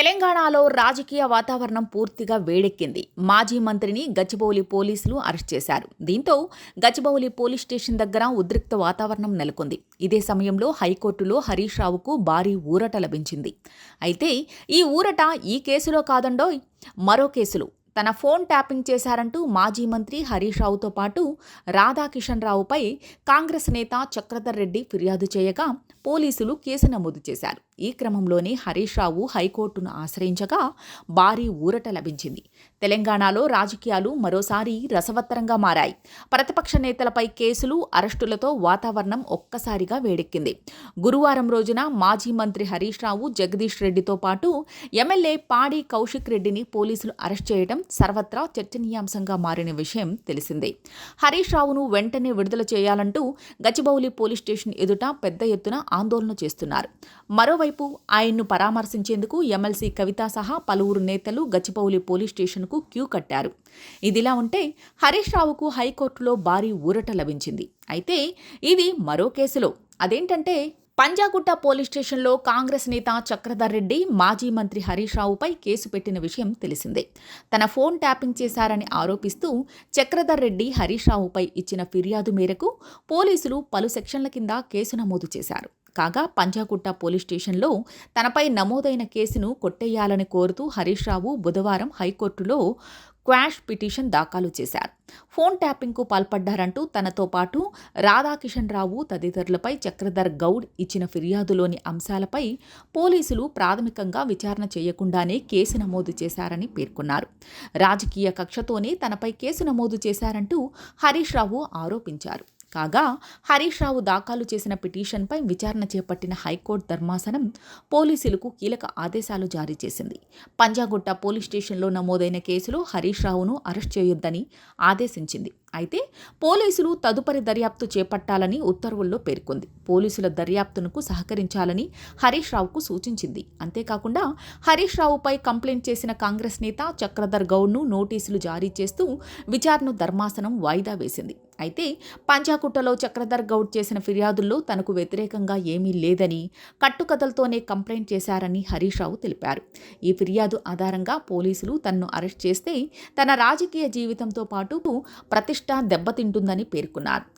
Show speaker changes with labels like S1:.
S1: తెలంగాణలో రాజకీయ వాతావరణం పూర్తిగా వేడెక్కింది. మాజీ మంత్రిని గచ్చిబౌలి పోలీసులు అరెస్ట్ చేశారు. దీంతో గచ్చిబౌలి పోలీస్ స్టేషన్ దగ్గర ఉద్రిక్త వాతావరణం నెలకొంది. ఇదే సమయంలో హైకోర్టులో హరీష్ రావుకు భారీ ఊరట లభించింది. అయితే ఈ ఊరట ఈ కేసులో కాదండోయ్ మరో కేసులు. తన ఫోన్ ట్యాపింగ్ చేశారంటూ మాజీ మంత్రి హరీష్ రావుతో పాటు రాధాకిషన్ రావుపై కాంగ్రెస్ నేత చక్రధర్ రెడ్డి ఫిర్యాదు చేయగా పోలీసులు కేసు నమోదు చేశారు. ఈ క్రమంలోనే హరీష్ రావు హైకోర్టును ఆశ్రయించగా భారీ ఊరట లభించింది. తెలంగాణలో రాజకీయాలు మరోసారి రసవత్తరంగా మారాయి. ప్రతిపక్ష నేతలపై కేసులు అరెస్టులతో వాతావరణం ఒక్కసారిగా వేడెక్కింది. గురువారం రోజున మాజీ మంత్రి హరీష్ రావు జగదీష్ రెడ్డితో పాటు ఎమ్మెల్యే పాడి కౌశిక్ రెడ్డిని పోలీసులు అరెస్ట్ చేయడం సర్వత్రా చర్చనీయాంశంగా మారిన విషయం తెలిసిందే. హరీష్ రావును వెంటనే విడుదల చేయాలంటూ గచ్చిబౌలి పోలీస్ స్టేషన్ ఎదుట పెద్ద ఎత్తున ఆందోళన చేస్తున్నారు. మరోవైపు ఆయన్ను పరామర్శించేందుకు ఎమ్మెల్సీ కవిత సహా పలువురు నేతలు గచ్చిపౌలి పోలీస్ స్టేషన్కు క్యూ కట్టారు. ఇదిలా ఉంటే హరీష్ రావుకు హైకోర్టులో భారీ ఊరట లభించింది. అయితే ఇది మరో కేసులో. అదేంటంటే పంజాగుట్ట పోలీస్ స్టేషన్లో కాంగ్రెస్ నేత చక్రధర్ రెడ్డి మాజీ మంత్రి హరీష్ రావుపై కేసు పెట్టిన విషయం తెలిసిందే. తన ఫోన్ ట్యాపింగ్ చేశారని ఆరోపిస్తూ చక్రధర్ రెడ్డి హరీష్ రావుపై ఇచ్చిన ఫిర్యాదు మేరకు పోలీసులు పలు సెక్షన్ల కింద కేసు నమోదు చేశారు. కాగా పంజాగుట్ట పోలీస్ స్టేషన్లో తనపై నమోదైన కేసును కొట్టేయాలని కోరుతూ హరీష్ రావు బుధవారం హైకోర్టులో క్వాష్ పిటిషన్ దాఖలు చేశారు. ఫోన్ ట్యాపింగ్కు పాల్పడ్డారంటూ తనతో పాటు రాధాకిషన్ రావు తదితరులపై చక్రధర్ గౌడ్ ఇచ్చిన ఫిర్యాదులోని అంశాలపై పోలీసులు ప్రాథమికంగా విచారణ చేయకుండానే కేసు నమోదు చేశారని పేర్కొన్నారు. రాజకీయ కక్షతోనే తనపై కేసు నమోదు చేశారంటూ హరీష్ రావు ఆరోపించారు. కాగా హరీష్ రావు దాఖలు చేసిన పిటిషన్పై విచారణ చేపట్టిన హైకోర్టు ధర్మాసనం పోలీసులకు కీలక ఆదేశాలు జారీ చేసింది. పంజాగుట్ట పోలీస్ స్టేషన్లో నమోదైన కేసులో హరీష్ రావును అరెస్ట్ చేయొద్దని ఆదేశించింది. అయితే పోలీసులు తదుపరి దర్యాప్తు చేపట్టాలని ఉత్తర్వుల్లో పేర్కొంది. పోలీసుల దర్యాప్తునకు సహకరించాలని హరీష్ రావుకు సూచించింది. అంతేకాకుండా హరీష్ రావుపై కంప్లైంట్ చేసిన కాంగ్రెస్ నేత చక్రధర్ గౌడ్ను నోటీసులు జారీ చేస్తూ విచారణను ధర్మాసనం వాయిదా వేసింది. అయితే పంజాగుట్టలో చక్రధర్ గౌడ్ చేసిన ఫిర్యాదుల్లో తనకు వ్యతిరేకంగా ఏమీ లేదని కట్టుకథలతోనే కంప్లైంట్ చేశారని హరీష్ రావు తెలిపారు. ఈ ఫిర్యాదు ఆధారంగా పోలీసులు తనను అరెస్ట్ చేస్తే తన రాజకీయ జీవితంతో పాటు ప్రతిష్ట దెబ్బతింటుందని పేర్కొన్నారు.